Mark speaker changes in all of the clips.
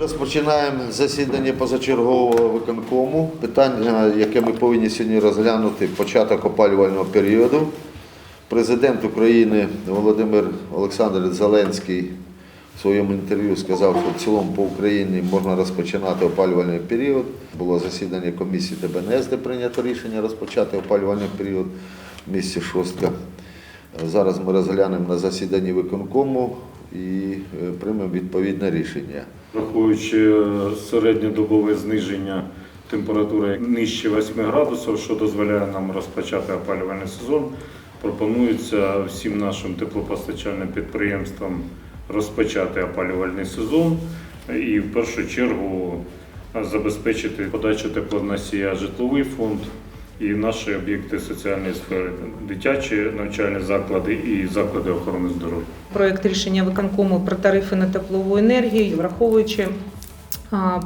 Speaker 1: Розпочинаємо засідання позачергового виконкому. Питання, яке ми повинні сьогодні розглянути, початок опалювального періоду. Президент України Володимир Олександрович Зеленський в своєму інтерв'ю сказав, що в цілому по Україні можна розпочинати опалювальний період. Було засідання комісії ДБНС, де прийнято рішення розпочати опалювальний період в місті Шостка. Зараз ми розглянемо на засіданні виконкому і е, приймемо відповідне рішення.
Speaker 2: Враховуючи е, середньодобове зниження температури нижче 8 градусів, що дозволяє нам розпочати опалювальний сезон, пропонується всім нашим теплопостачальним підприємствам розпочати опалювальний сезон і в першу чергу забезпечити подачу теплоносія житловий фонд і наші об'єкти соціальної сфери, дитячі навчальні заклади і заклади охорони здоров'я.
Speaker 3: Проект рішення виконкому про тарифи на теплову енергію, враховуючи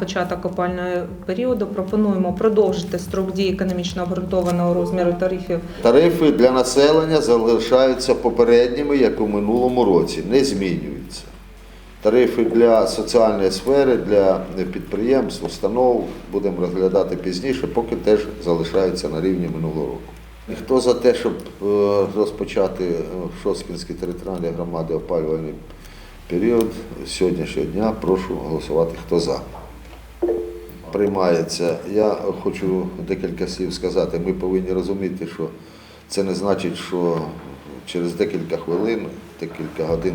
Speaker 3: початок опального періоду, пропонуємо продовжити строк дії економічно обґрунтованого розміру тарифів
Speaker 1: Тарифи для населення залишаються попередніми, як у минулому році, не змінюються. Тарифи для соціальної сфери, для підприємств, установ будемо розглядати пізніше, поки теж залишаються на рівні минулого року. І Хто за те, щоб е, розпочати е, в Шосткінській територіальній громаді опалювальний період сьогоднішнього дня, прошу голосувати. Хто за? приймається. Я хочу декілька слів сказати. Ми повинні розуміти, що це не значить, що через декілька хвилин, декілька годин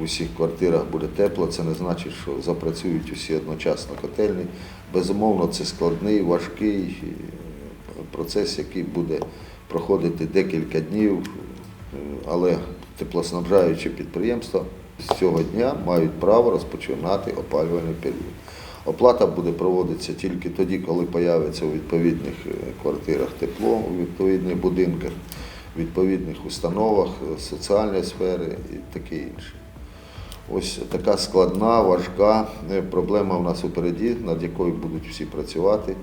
Speaker 1: у всіх квартирах буде тепло. Це не значить, що запрацюють усі одночасно котельні. Безумовно, це складний, важкий е, процес, який буде проходити декілька днів, Е, але теплоснабжаючі підприємства з цього дня мають право розпочинати опалювальний період. Оплата буде проводитися тільки тоді, коли появиться у відповідних е, квартирах тепло, у відповідних будинках, відповідних установах соціальної сфери і таке інше. Ось така складна, важка е, проблема в нас упереді, над якою будуть всі працювати.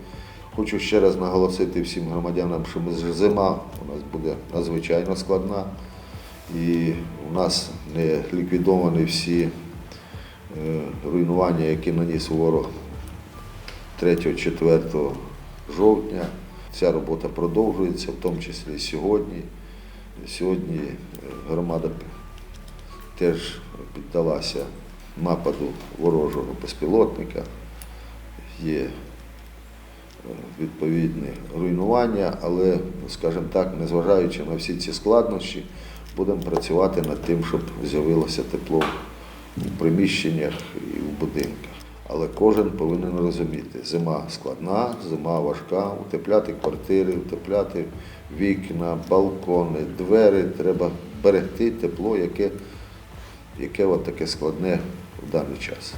Speaker 1: Хочу ще раз наголосити всім громадянам, що ми- зима у нас буде надзвичайно складна, і у нас не ліквідовані всі е, руйнування, які наніс ворог 3-4 жовтня. Ця робота продовжується, в тому числі сьогодні. Сьогодні е, громада теж піддалася нападу ворожого безпілотника. Є е, відповідні руйнування, але, скажімо так, незважаючи на всі ці складнощі, будемо працювати над тим, щоб з'явилося тепло у приміщеннях і в будинках. Але кожен повинен розуміти, зима складна, зима важка, утепляти квартири, утепляти вікна, балкони, двері. Треба берегти тепло, яке, яке от таке складне в даний час.